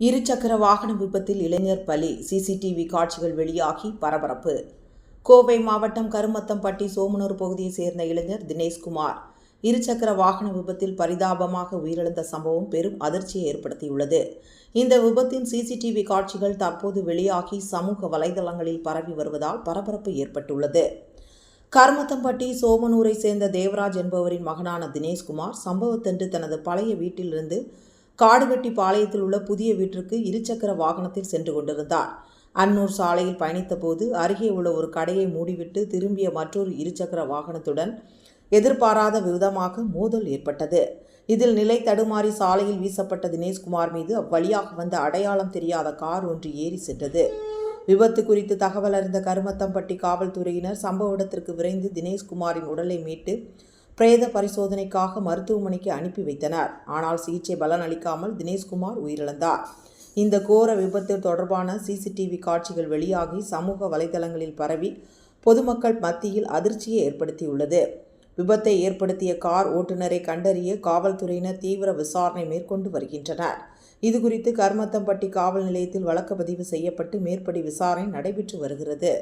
இருசக்கர வாகன விபத்தில் இளைஞர் பலி சிசிடிவி காட்சிகள் வெளியாகி பரபரப்பு. கோவை மாவட்டம் கருமத்தம்பட்டி சோமனூர் பகுதியைச் சேர்ந்த இளைஞர் தினேஷ்குமார் இருசக்கர வாகன விபத்தில் பரிதாபமாக உயிரிழந்த சம்பவம் பெரும் அதிர்ச்சியை ஏற்படுத்தியுள்ளது. இந்த விபத்தின் சிசிடிவி காட்சிகள் தற்போது வெளியாகி சமூக வலைதளங்களில் பரவி வருவதால் பரபரப்பு ஏற்பட்டுள்ளது. கருமத்தம்பட்டி சோமனூரை சேர்ந்த தேவராஜ் என்பவரின் மகனான தினேஷ்குமார் சம்பவத்தன்று தனது பழைய வீட்டிலிருந்து காடுவெட்டி பாளையத்தில் உள்ள புதிய வீட்டிற்கு இருசக்கர வாகனத்தில் சென்று கொண்டிருந்தார். அன்னூர் சாலையில் பயணித்தபோது அருகே உள்ள ஒரு கடையை மூடிவிட்டு திரும்பிய மற்றொரு இருசக்கர வாகனத்துடன் எதிர்பாராத விதமாக மோதல் ஏற்பட்டது. இதில் நிலை தடுமாறி சாலையில் வீசப்பட்ட தினேஷ்குமார் மீது அவ்வழியாக வந்த அடையாளம் தெரியாத கார் ஒன்று ஏறி சென்றது. விபத்து குறித்து தகவல் அறிந்த கருமத்தம்பட்டி காவல்துறையினர் சம்பவ இடத்திற்கு விரைந்து தினேஷ்குமாரின் உடலை மீட்டு பிரேத பரிசோதனைக்காக மருத்துவமனைக்கு அனுப்பி வைத்தனர். ஆனால் சிகிச்சை பலன் அளிக்காமல் தினேஷ்குமார் உயிரிழந்தார். இந்த கோர விபத்து தொடர்பான சிசிடிவி காட்சிகள் வெளியாகி சமூக வலைதளங்களில் பரவி பொதுமக்கள் மத்தியில் அதிர்ச்சியை ஏற்படுத்தியுள்ளது. விபத்தை ஏற்படுத்திய கார் ஓட்டுநரை கண்டறிய காவல்துறையினர் தீவிர விசாரணை மேற்கொண்டு வருகின்றனர். இதுகுறித்து கருமத்தம்பட்டி காவல் நிலையத்தில் வழக்கு பதிவு செய்யப்பட்டு மேற்படி விசாரணை நடைபெற்று வருகிறது.